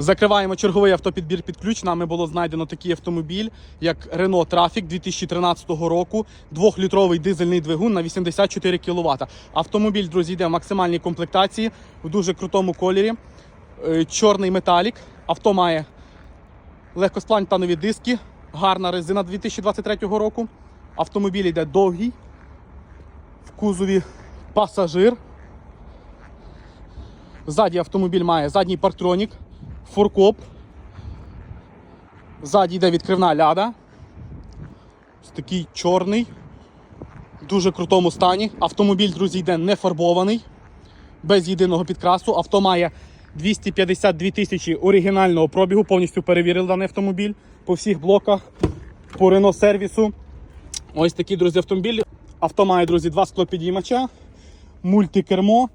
Закриваємо черговий автопідбір під ключ. Нами було знайдено такий автомобіль, як Renault Trafic 2013 року, двохлітровий дизельний двигун на 84 кВт. Автомобіль, друзі, йде в максимальній комплектації в дуже крутому кольорі. Е, Чорний металік. Авто має легкосплантанові диски, гарна резина 2023 року. Автомобіль йде довгий, в кузові пасажир. Ззаді автомобіль має задній парктронік, фуркоп. Ззаді йде відкривна ляда. Ось такий чорний, в дуже крутому стані. Автомобіль, друзі, йде не фарбований, без єдиного підкрасу. Авто має 252 тисячі оригінального пробігу. Повністю перевірили даний автомобіль по всіх блоках, по Renault сервісу. Ось такі, друзі, автомобілі. Авто має, друзі, два склопідіймача, мультикермо,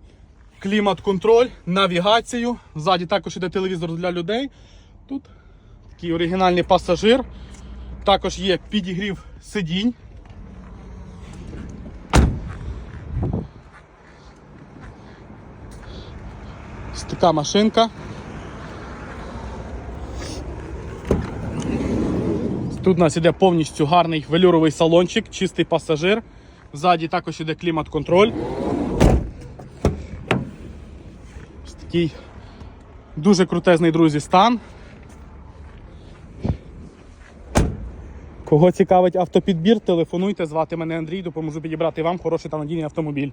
клімат-контроль, навігацію. Ззаді також іде телевізор для людей. Тут такий оригінальний пасажир. Також є підігрів сидінь. Така машинка. Тут у нас іде повністю гарний велюровий салончик, чистий пасажир. Ззаді також іде клімат-контроль. Ось такий дуже крутезний, друзі, стан. Кого цікавить автопідбір, телефонуйте, звати мене Андрій, допоможу підібрати вам хороший та надійний автомобіль.